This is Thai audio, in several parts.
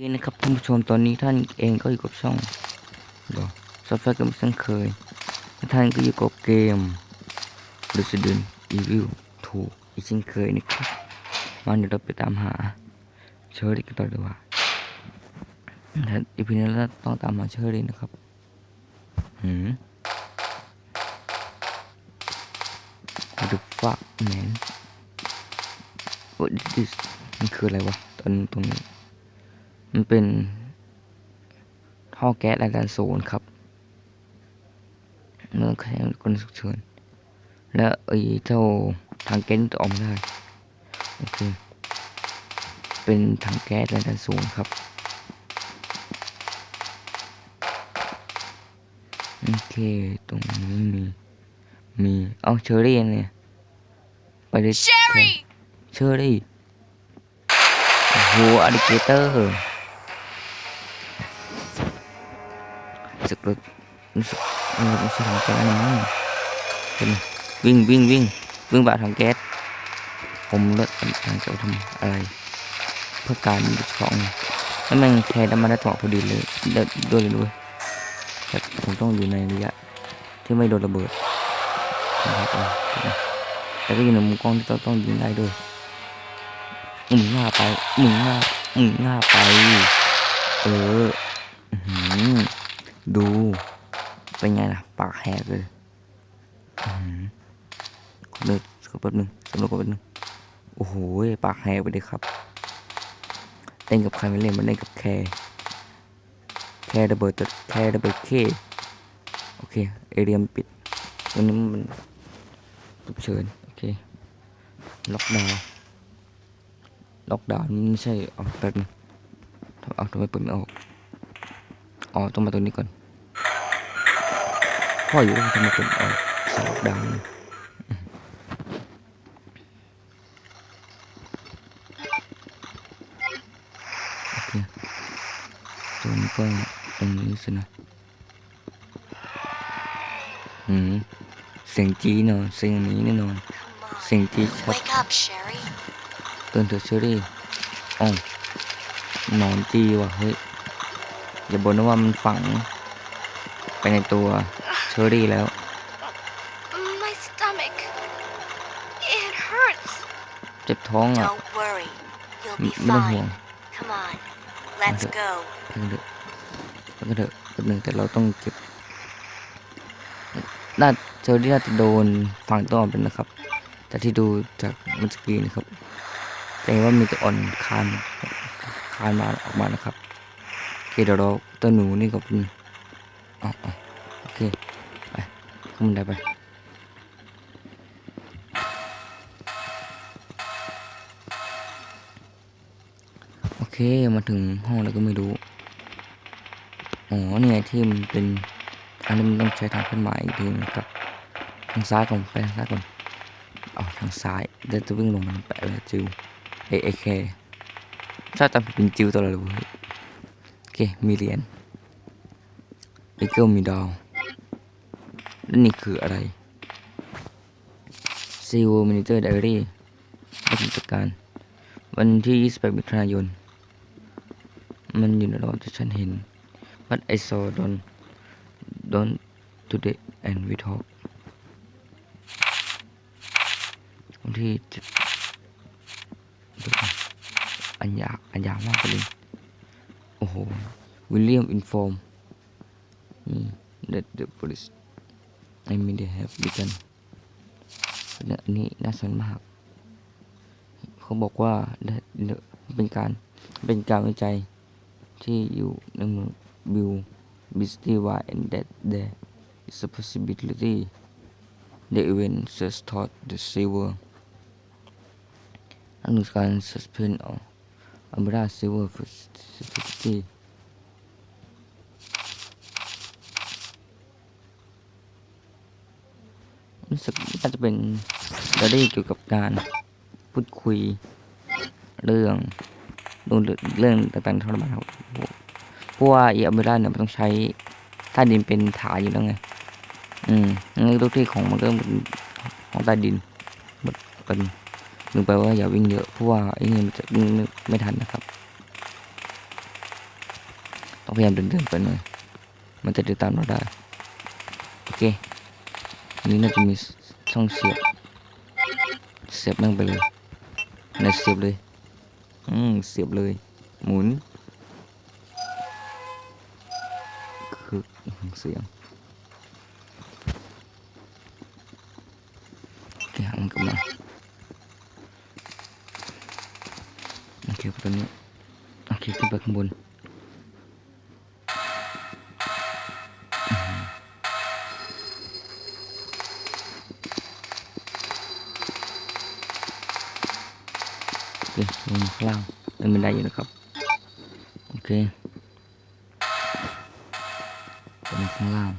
นี่นะครับท่านผู้ชมตอนนี้ท่านเองก็อยู่กับช่องดอกซอฟต์แวร์ก็ไม่เช่นเคย ท่านก็อยู่กับเกม Resident Evil 2อีกเช่นเคยนะครับมาเดี๋ยวเราไปตามหาเชอรี่กันต่อดีกว่าและอีพีนี้เราต้องตามหาเชอรี่นะครับหืม What the fuck man What is this มันคืออะไรวะตอนตรงนี้ มันเป็นท่อแก๊สระดับศูนย์ครับเมื่อแค่คนฉุกเฉินแล้วไอ้เจ้าถังแก๊สจะออกมาได้โอเคเป็นถังแก๊สระดับศูนย์ครับโอเคตรงนี้มีมีเอาเชอรี่เนี่ยไปเลย Sherry! เชอรี่โอ้โหอลิเกเตอร์ รู้สึกรถรู้สึกมันรู้สึกทางแก๊สนมั้งเป็นวิ่งวิ่งวิ่งวิ่งบาดทางแก๊สผมเลือกทางจะทำอะไร เพื่อการมีของแล้วมันแค่น้ำมันได้จังหวะพอดีเลยเดินด้วยเลยด้วยแต่ผมต้องอยู่ในระยะที่ไม่โดนระเบิดนะครับแต่ก็อยู่ในมุมกล้องที่ต้องต้องยิงได้ด้วยหมุนหน้าไปหมุนหน้าหมุนหน้าไป เออ ดู เป็นไงล่ะ ปากแหกเลยอื้อหือเลิกขอแป๊บนึงสำรวจก่อนแป๊บนึง โอ้โห ปากแหกไปเลยครับ เล่นกับใครไม่เล่นมันเล่นกับแคร์แคร์ระเบิดตัวแคร์ระเบิดเคโอเค เอเรียมปิดตรงนี้มันฉุกเฉิน โอเค ล็อกดาวล็อกดาวน์มันไม่ใช่เอาแป๊บนึงเอาทำไมเปิดไม่ออกอ๋อต้องมาตรงนี้ก่อน พ่ออยู่ว่าทำไมเปิดไม่ออกสล็อกดาวน์นี่อืมโอเคตรงนี้ก็ตรงนี้สินะอืมเสียงจีนอะเสียงนี้แน่นอนเสียงจีชัดตื่นเถอะเชอรี่อ๋อนอนจีว่ะเฮ้ยอย่าบอกนะว่ามันฝังไปในตัว อรี่แล้ว My stomach. It hurts. เจ็บท้องอะ Don't worry. You'll ไม่ be ไม่ต้องห่วง fine. Come on. Let's Okay. go. ไปกันเถอะไปกันเถอะแป๊บนึงแต่เราต้องเก็บน่าเชอรี่น่าจะโดนฝังตัวเป็นนะครับแต่ที่ดูจากเมันสกรีนนะครับจะเห็นว่ามีตัวอ่อนคานคานมาออกมานะครับโอเคเดี๋ยวเราตัวหนูนี่ก็เป็นอ๋ออ๋อโอเคไป ขึ้นบันได้ไปโอเคมาถึงห้องแล้วก็ไม่รู้อ๋อเนี่ยที่มันเป็นทางที่มันต้องใช้ทางขึ้นมาอีกทีนะครับทางซ้ายก่อนไปทางซ้ายก่อนอ๋อทางซ้ายเดี๋ยวจะวิ่งลงมาแปะเลยจิวเอเอเคชอบจำเป็นจิวตลอดเลยเว้ยโอเคมีเหรียญไอเกิลมีดาว แล้วนี่คืออะไรซีวมินิเตอร์ไดอารี่ราชกิจการ วันที่28มิถุนายน มันอยู่ในระหว่างที่ฉันเห็น But I saw Don Don today and we talk วันที่อันยาวอันยาวมากเลยโอ้โห วิลเลียมอินฟอร์มนี่ that the police I mean they have begun เนี่ยอันนี้น่าสนมากเขาบอกว่าเป็นการเป็นการวิจัยที่อยู่ในเมืองบิลบิสตีวา and that there is a possibility the event just taught the silver นั่นคือการ suspend of umbrella silver facility รู้สึกน่าจะเป็นดารี่เกี่ยวกับการพูดคุยเรื่องเรื่องเรื่องต่างๆที่เรมาครับเพราะว่าอีอัมร่าเนี่ยมันต้องใช้ใต้ดินเป็นฐานอยู่แล้วไง อืมงั้นทุกที่ของมันก็เป็นของใต้ดินหมดเป็นนึกไปว่าอย่าวิ่งเยอะเพราะว่าไอ้นี่มันจะวิ่งไม่ทันนะครับ ต้องพยายามเดินๆไปหน่อย มันจะเดินตามเราได้ โอเค นี้น่าจะมีช่องเสียบ เสียบนั่งไปเลยไหนเสียบเลย อืม เสียบเลย หมุน คือเสียงโอเคหันกลับมาโอเคตอนนี้ โอเคขึ้นไปข้างบน ไดอยู่นะครับ โอเคลงข้างล่าง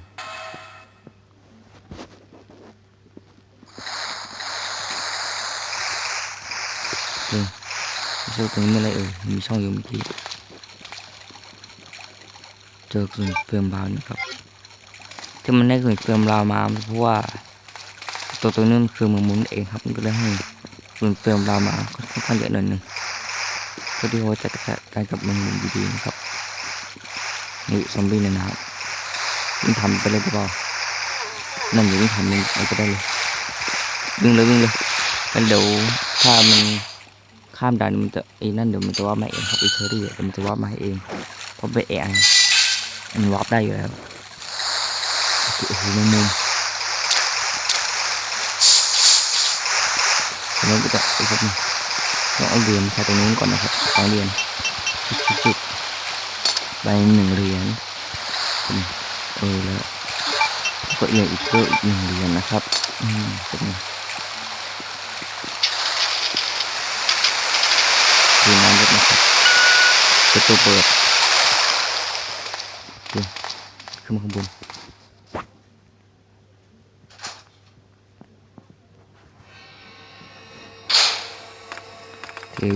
โอเคไม่ใช่ว่าตรงนี้ไม่อะไรเอ่ยมีช่องอยู่เมื่อกี้เจอกระสุนเฟิร์มบาวนะครับที่มันได้กระสุนเฟิร์มบาวมาเพราะว่าตัวตัวนี้มันคือมือมุนเองครับมันก็เลยให้กระสุนเฟิร์มบาวมาค่อนข้างเยอะหน่อยหนึง เพื่อที่าจะจัดการกับมุมดีๆนะครับนี่ซอมบี้ในน้ำวิ่งทำไปเลยก็พอนั่นอยู่วิ่งทำมันมันก็ได้เลยวิ่งเลยวิ่งเลยแล้วเดี๋ยวถ้ามันข้ามด่านมันจะไอ้นั่นเดี๋ยวมันจะว่ามาเองครับอ้เชอรี่เดี๋ยวมันจะว่ามาเองเพราะไปเองมันวาร์ปได้อยู่แล้วโอ้โหแมงมุมแล้วก็จะไอ้พวกนี้ ต้องเอาเหรียญใส่ตรงนู้นก่อนนะครับสองเหรียญชุบชุบชุบใบหนึ่งเหรียญเออแล้วก็เหรียอีกก็อีกหนึ่งเหรียญนะครับ อืมเป็นไงดูน้ำรถนะครับประตูเปิดโอเคขึ้นมาข้างบน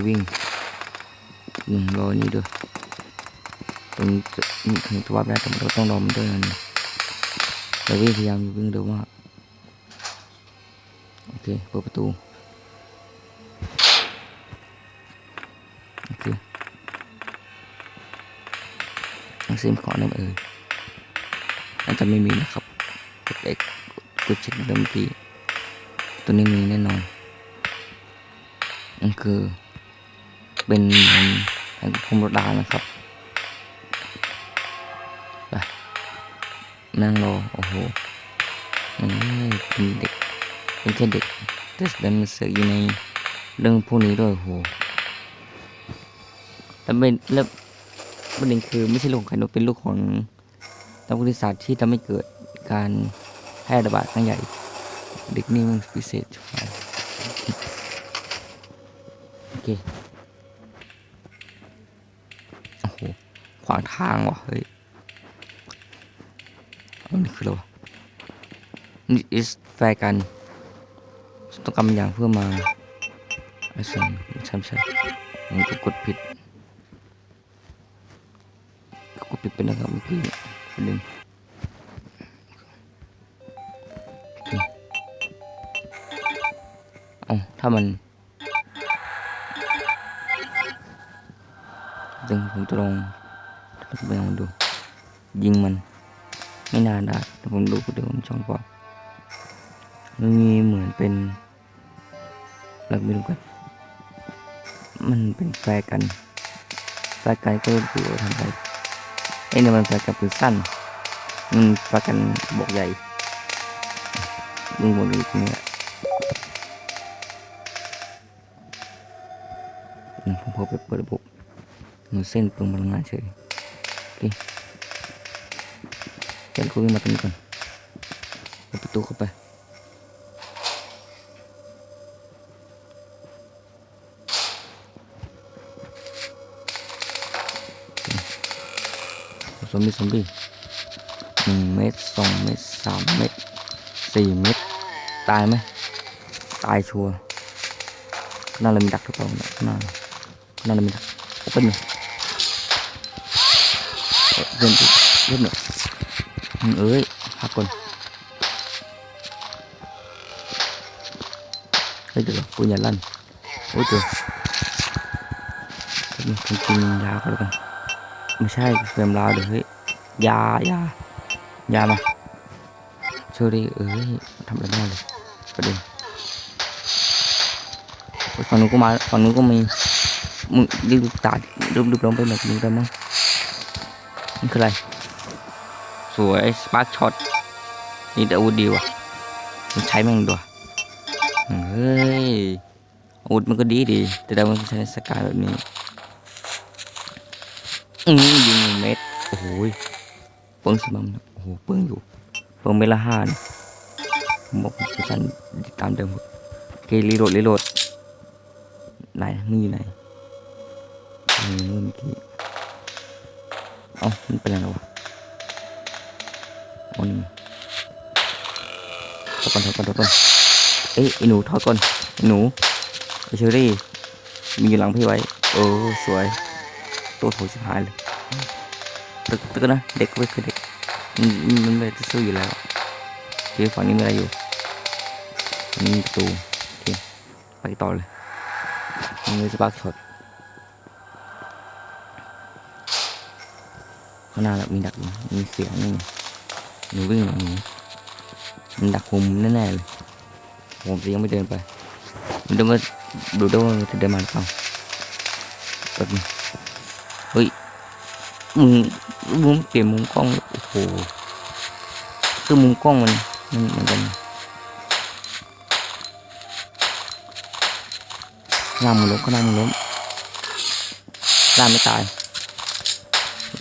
วิ่งหนึ่งรอนี่ด้วยตรงนี้ถึงจะวับได้แต่เราต้องรอมันด้วยนะเราวิ่งพยายามวิ่งเร็วมากโอเคเปิดประตูโอเคนังซิมขอหน่อยเอ่ยน่าจะไม่มีนะครับกดเอ็กกดเช็คเดิมทีตัวนี้มีแน่นอนนั่นคือ เป็นเหมือนแห่งคุมรถดานะครับไปนั่งรอโอ้โหมันเป็นเด็กเป็นแค่เด็กแต่ดันมาเสือกอยู่ในเรื่องพวกนี้ด้วยโอ้โหแล้วเป็นแล้วประเด็นคือไม่ใช่ลูกของใครนกเป็นลูกของนักวิทยาศาสตร์ที่ทำให้เกิดการแพร่ระบาดครั้งใหญ่ เด็กนี่มันพิเศษชิบหายโอเค โอ้โห ข วางทางว่ะเฮ้ยนนี้คืออะไรวะนี่ is แฟกันต้องกำอย่างเพื่อมาไอ้สันใช่ใช่ผมก็กดผิดกดผิดเป็นะครับเมื่อกี้ประเด็นโอเอาถ้ามันดึงผมจะลอง ไปลองดู ยิงมัน ไม่นานได้ผมดูเดี๋ยวผมช่องบอกมันมีเหมือนเป็นเราไม่รู้กัน มันเป็นแฟร์กันแฟร์กันก็คือทำไปไอ้เนี่ยมันแฟร์กันปืนสั้นมันแฟร์กันบอกใหญ่มึงบนอยู่ตรงเนี้ยผมพอไปเปิดระบบหนูเส้นเปลืองพลังงานเฉย เคแกนคุยงมาตรงนี้ก่อนเปิดประตูเข้าไปโอเคซอมบี้ซอมบี้หนึ่งเมตรสองเมตรสามเมตรสี่เมตร ตายไหมตายชัวร์น้าเรามีดักหรือเปล่าน่างหน้าข้างหน้าเรามีดักโอเปนเลย เดินไปเล่นหน่อยมึงเอ้ยพักก่อนเฮ้ยเดี๋ยวกูอย่าลั่นโอ้ยเดี๋ยวผมกินยาก็แล้วกันไม่ใช่เฟรมลาวเดี๋ยวเฮ้ยยายายามาเชอรี่เอ้ยทำอะไรไม่ได้เลยประเด็นเฮ้ยฝั่งนู้นก็มาฝั่งนู้นก็มีมึงรีบตารีบๆลงไปแบบนี้ได้มั้ง นี่คืออะไร สวยสปาร์คช็อตนี่แต่อาวุธดีว่ะมันใช้แม่งด้วยเฮ้ยอาวุธมันก็ดีดี แต่เรามันใช้สกายแบบนี้อืมยิงเม็ดโอ้โหยเปิ้งสมัมโอ้โหเปิ้งอยู่เปิ้งเมละห้านะผมบอกผมสั่นตามเดิมโอเครีโหลดรีโหลดไหนมึงอยู่ไหนนี่นู่นเมื่อกี้ เอ้ามันเป็นอะไรวะอ๋อนี่ถอยก่อนถอยก่อนถอยก่อนเอ้ยไอหนูถอยก่อนไอหนูไอเชอรี่มีอยู่หลังพี่ไว้โอ้สวย ตัวโถชิบหายเลยตึกตึกนะเด็กก็คือเด็กมันมันไม่ได้จะสู้อยู่แล้วโอเคฝั่งนี้มีอะไรอยู่นนี้มีประตูโอเคไปต่อเลยมันมีสปาร์คช็อต ข้างหน้าแบบมีดักอยู่มีเสียงนี่หนูวิ่งหลังหนูมันดักมุมแน่ๆเลยผมจะยังไม่เดินไป มันเดินมาดูด้วยว่ามันจะเดินมาหรือเปล่าแบบนี้เฮ้ยมึงมึงเปลี่ยนมุมกล้องโอ้โหคือมุมกล้องมันมันเหมือนกันล่ามันล้มก็ล่างมันล้มล่าไม่ตาย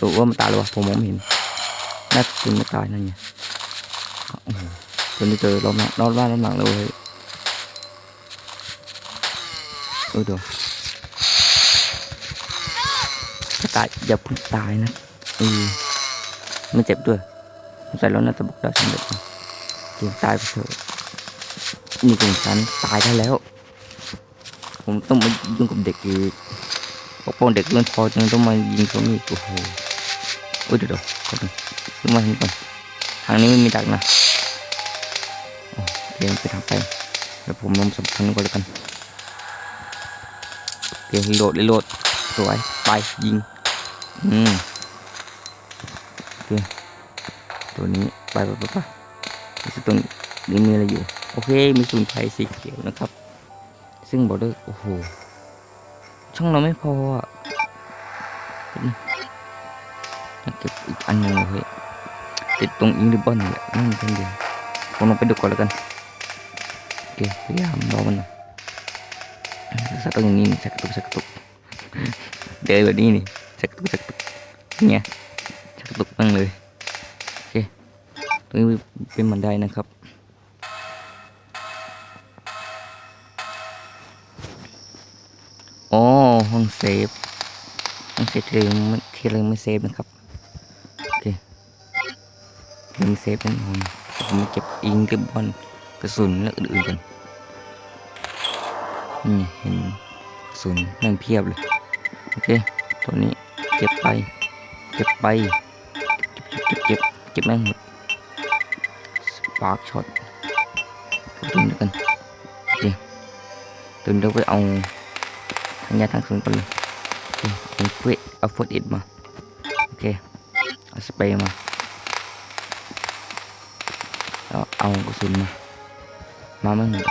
หรือว่ามันตายหรือวะผมมองไม่เห็นน่าจะไม่ตายนั่นไงโอ้โหตัวนี้เจอรอบหลังรอบบ้านรอบหลังเลยเว้ยเออเดี๋ยวตายอย่าพิ่งตายนะเออมันเจ็บด้วยใส่แล้วน่าจะบุกได้สำเร็จนะเกมตายไปเถอะนี่เป็นฉันตายได้แล้ว ผมต้องมายุ่งกับเด็กอีกปกป้องเด็กเรื่องพอจังต้องมายิงเขานี่โอ้โห อุ้ยเดี๋ยวเดี๋ยวก่อนขึ้นมาทางนี้ก่อนทางนี้ไม่มีดักนะโอ้เกมไปทางไปเดี๋ยวผมลงสัมพันก่อนแล้วกันเกมรีโหลดรีโหลดสวยไปยิงอืมโอเคตัวนี้ไปไปไปไปรู้สึกตรงนี้มีอะไรอยู่โอเคมีสูนไพรสีเขียวนะครับ ซึ่งบอกด้วยโอ้โหช่องเราไม่พออะ เก็บอีกอันหนึงเลยเฮ้ยติดตรงอิงริบบอนนี่แหละนั่นคนเดียวผมลองไปดูก่อนแล้วกันโอเคพยายามรอมันหน่อยสักตรงนี้นี่สักตุกสักตุกเดินแบบนี้นี่สักตุกสักตุกเนี่ยสักตุกบ้างเลยโอเคตรงนี้เป็นบันไดนะครับโอ้ห้องเซฟห้องเซฟที่เราไม่ที่เราไม่เซฟนะครับ งเซฟนั่นผมผมมาเก็บอิงริบบอนกระสุนและอื่นๆกันนี่เห็นกระสุนนั่งเพียบเลย โอเคตัวนี้เก็บไป เก็บไป เก็บเก็บเก็บแม่งหมดสปาร์คช็อตตัวนี้กันโอเคตัวนี้เราไปเอาทางยาทางคืนก่อนเลยโอเคเป็นเฟสเอาเฟสอิดมา โอเค เอาสเปรย์มา แล้ว เอากระสุนมา มาไม่หมด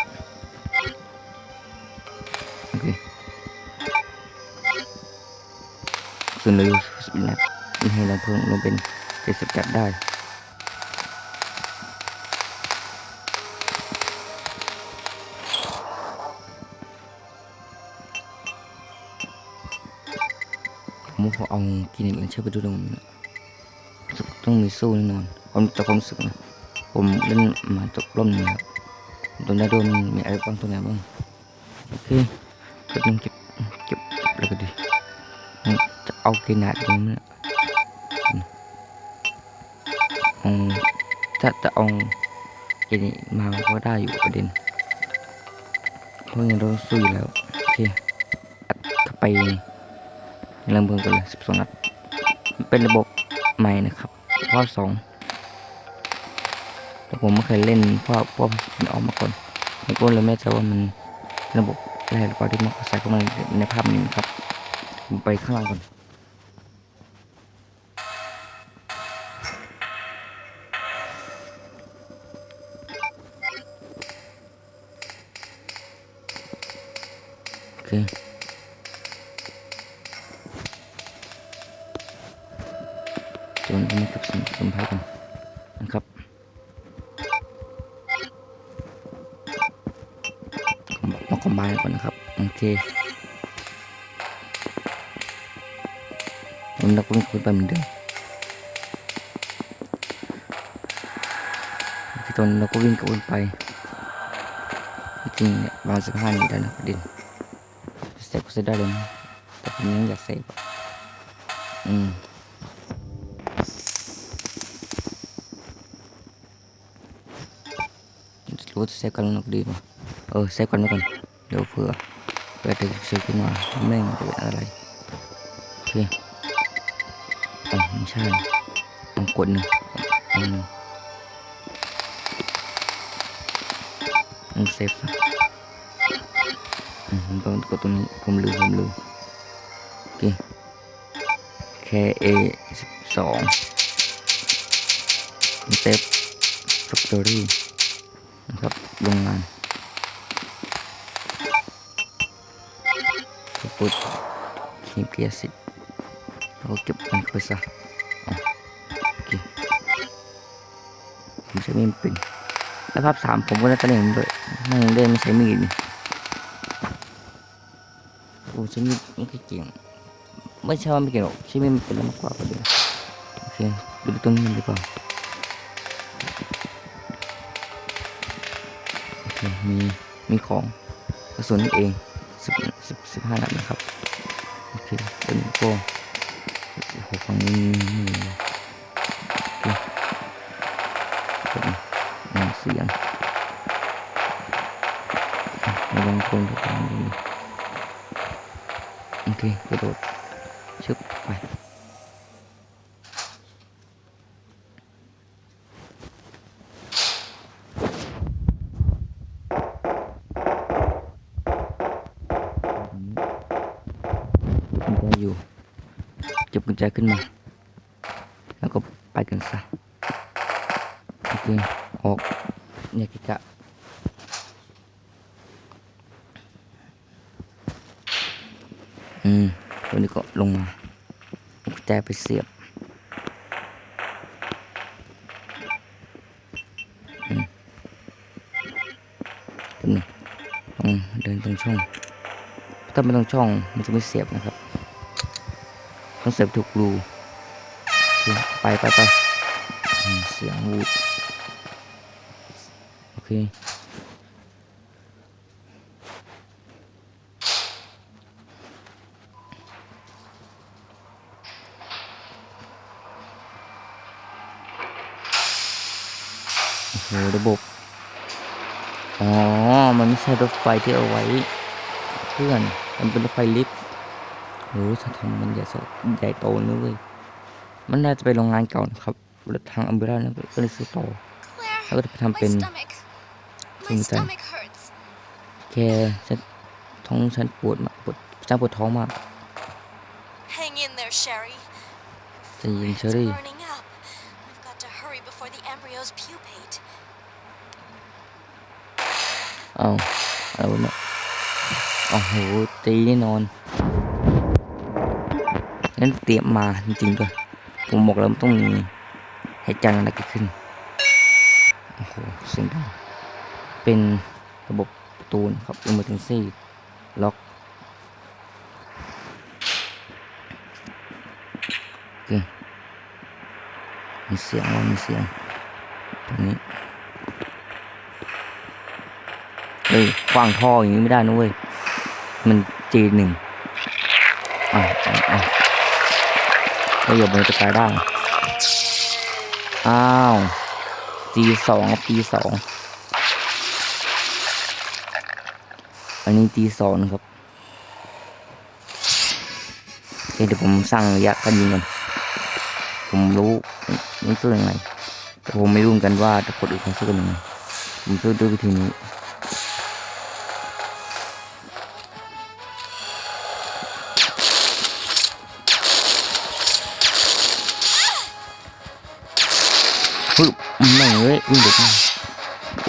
โอเคส่วนเหลยสิบนัดมีให้เราเพิ่มลงเป็นเจ็ดสิบจัดได้ผมพอเอากินอีกแล้วเชื่อไปดูตรงนี้ต้องมีสู้แน่นอนผมจะความรู้สึกนะ ผมเล่นมาจบรอบหนึงแล้วโดนได้โดนมีอะไรบ้างตัวไหนบ้างโอเคก็ต้องเก็บเก็บเก็บแล้วก็ดีจะเอาเกนาดตรงนี้นะอืมถ้าจะเอาเกนี้มาก็ได้อยู่ประเด็นเพราะงั้นเราสู้อยู่แล้วโอเคอัดเข้าไปในลำเบิงกันเลยสิบสองนัดเป็นระบบใหม่นะครับราะสอง แต่ผมไม่เคยเล่นเพราะเพราะมันออกมาก่อนผมก็เลยไม่ใจว่ามันระบบอะไรหรือเปล่าที่มันใส่เข้ามาในภาพนี้ครับผมไปข้างล่างก่อนโอเคจนมันจะ นะครับโอเคผมนักวิ่งคุยไปเหมือนเดิมที่ตอนเราก็วิ่งกับวนไปจริงๆ เนี่ยบางสะพานนี่ไประเด็นเซฟก็เซฟได้เลยนะแต่ผมยังอยากเซฟอะอืมรู้ว่าจะเซฟกันหนักดีป่ะเออเซฟกันไว้ก่อนเดี๋ยวเผื่อขึ้นมาแม่งจะเป็นอะไรโอเคอ๋อไม่ใช่ต้องกดหนึ่งอืมต้องเซฟอืมผมต้องกดตรงนี้ผมลืมผมลืมโอเค KA สิบสองเซฟ Factory นะครับโรงงาน เข้าไปซะอ๋อโอเคผมใช้มีดเป็นแล้วภาพสามผมก็ได้ตำแหน่งด้วยนั่งเล่นไม่ใช้มีดนี่โอ้ใช้มีดไม่ค่อยเก่งไม่ใช่ว่าไม่เก่งหรอกใช้มีดมันเป็นแล้วมากกว่าก็ดีโอเคดูต้นนี้ดีกว่าโอเคมีมีของกระสุนเอง สิบสิบห้านัดนะครับ โอเคเป็นโก้ฝั่งนี้โอเคตัวนี้มีเสียงอะระวังคนทุกคนดีโอเคกระโดดชึบไปกุญแจอยู่เก็บกุ ญแจขึ้นมา แล้วก็ไปกันซะโอเคออกเนี่ยกิกะอืมตัวนี้ก็ลงมาเอากุญแจไปเสียบตัวนี้ต้องเดินตรงช่อง ถ้าไม่ตรงช่องมันจะไม่เสียบนะครับ ต้องเสียบถูกรูไปไปไปเสียงวูดโอเคโอ้โหระบบ อ๋อ มันไม่ใช่รถไฟที่เอาไว้เพื่อน มันเป็นรถไฟลิฟต์ หถ้าทำมันใหญ่สใหญ่โตนะเว้ยมันน่าจะเป็นโรงงานเก่านะครับรถทางอัมเบร่านะก็เลยซื้อต่อ Claire, แล้วก็จะไปทำ my เป็น stomach. My Sing time. stomach hurts. แค่ฉันท้องฉันปวดมากปวดฉันปวดท้องมาก Hang in there, Sherry. ใจะยินเชอ It's รี่ burning up. I've got to hurry before the embryos pupate. เอาเอาเนาะโอ้โหตีแน่นอน งั้นเตรียมมาจริงๆด้วยผมบอกแล้วมันต้องมีให้จังอะไรเกิดขึ้นโอ้โหเสียงดังเป็นระบบประตูนะครับ emergency ล็อกโอเคมีเสียงว่ามีเสียงตรงนี้เฮ้ยขวางท่ออย่างนี้ไม่ได้นะเว้ย มันจีหนึ่งอะอ่ะอะก็อย่าบนจะกายได้ อ้าวจีสองปีสอง อันนี้จีสองครับเเดี๋ยวผมสั่งระยะกันยิงก่อนผมรู้มันซื้อยังไงแต่ผมไม่รู้กันว่าแต่คนอื่นเขาซื้อกันยังไงผมซื้อด้วยวิธีนี้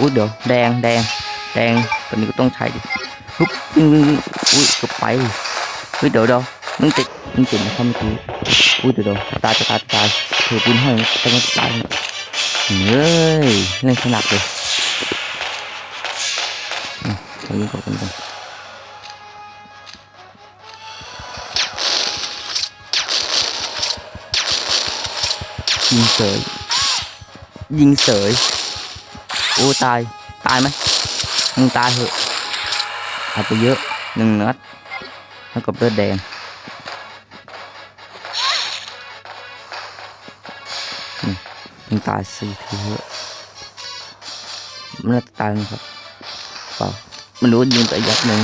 อุ้ยเดี๋ยวแดงแดงแดงตอนนี้ก็ต้องใช้ดิปึ๊บวิ่งวิ่งอุ้ยก็ไปเฮ้ยเดี๋ยวเดี๋ยวมึงติดมึงติดนะครับเมื่อกี้อุ้ยเดี๋ยวเดี๋ยวตายตายตายถือปืนห้อยแต่มันตายเฮ้ยเล่นสนักเลยอืมเอายิงกดกันก่อนยิงเสยยิงเสย โอ้ตาย ตายไหมมึงตายเหอะหายไปเยอะหนึ่งนัดแล้วกับเลือดแดงมึงตายสี่ทีเหอะมันน่าจะตายนะครับเปล่ามันรู้ยิงไปยัดหนึ่ง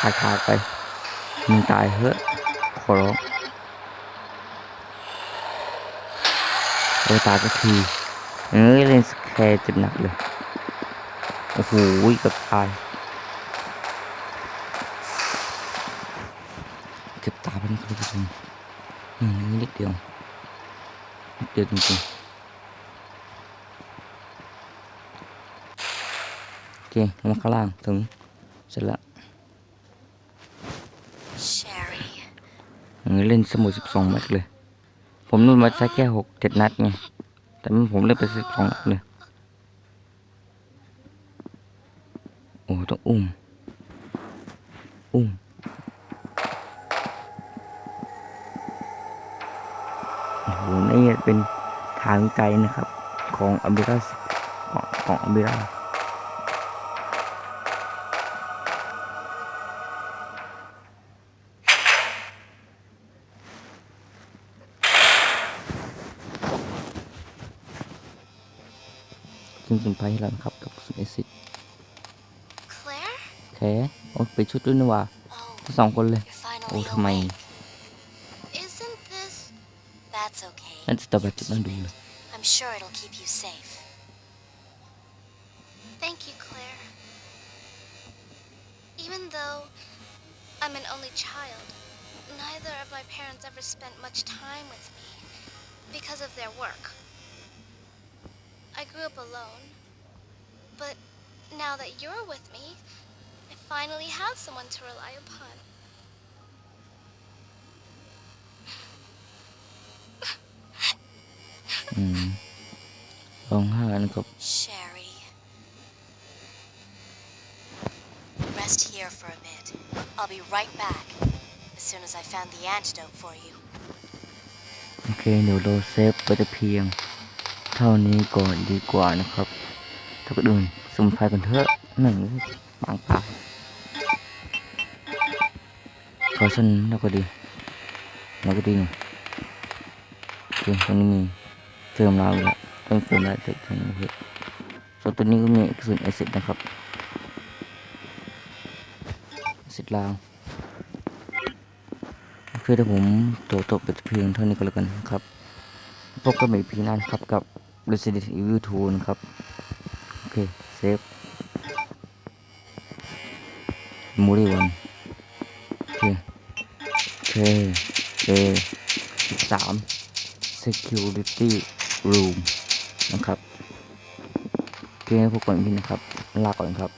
ขาดขาไปมึงตายเหอะขอร้องเออตายสักทีเอ้ยเล่นสแคร์เจ็บหนักเลย อ้โหเกับตายเก็บตาไปนะครับท่านผู้ชมอืมนิดเดียวนิดเดียวจริงๆโอเคลงมาข้างล่างถึงเสร็จแล้วนี้เล่นสมุดสิบสองแมตช์เลย ผมนู่นมาใช้แค่หกเจ็ดนัดไง แต่ผมเล่นไปสิบสองนัดเลย อ้ต้องอุ้ม อุ้ม โอ้โหนี่เป็นทางไกลนะครับ ของอเมริกาของของอเมริกาจริงๆไปแล้วนะครับกับสุดเอซิด Claire? แค่โอ้ไปชุดด้วยนี่หว่า Oh, ทั้งสองคนเลย you're โอ้ finally ทำไม awake. Isn't this? That's okay. นั่นจะตบแบบจุดนั่นดูเลย I'm sure it'll keep you safe. Thank you, Claire. Even though I'm an only child, neither of my parents ever spent much time with me because of their work. I grew up alone, but now that you're with me, I finally have someone to rely upon. อืมร้องไห้นะครับ Sherry. Rest here for a bit. I'll be right back as soon as I found the antidote for you. โอเคเดี๋ยวเราเซฟไปแต่เพียง เท่านี้ก่อนดีกว่านะครับ ถ้าก็อื่นสมุนไพรกันเถอะหนึ่งบางปาก ขอฉันแล้วก็ดีแล้วก็ดีหน่อยโอตรงนี้มีเฟิร์มลาวอยู่แล้วต้องเฟิร์มลาวเด็กตรงนี้เพื่อส่วนตัวนี้ก็มีกระสุนไอซิดนะครับไอซิดลาวโอเคเดี๋ยวผมตัวจบไปเพียงเท่านี้ก็แล้วกันครับพบกันใหม่พีหน้นครับกับ Resident Evil 2นะครับ โอเค เซฟมูรีวัน security room นะครับโอเคพวกันพี่นะครับ ลาก่อนครับ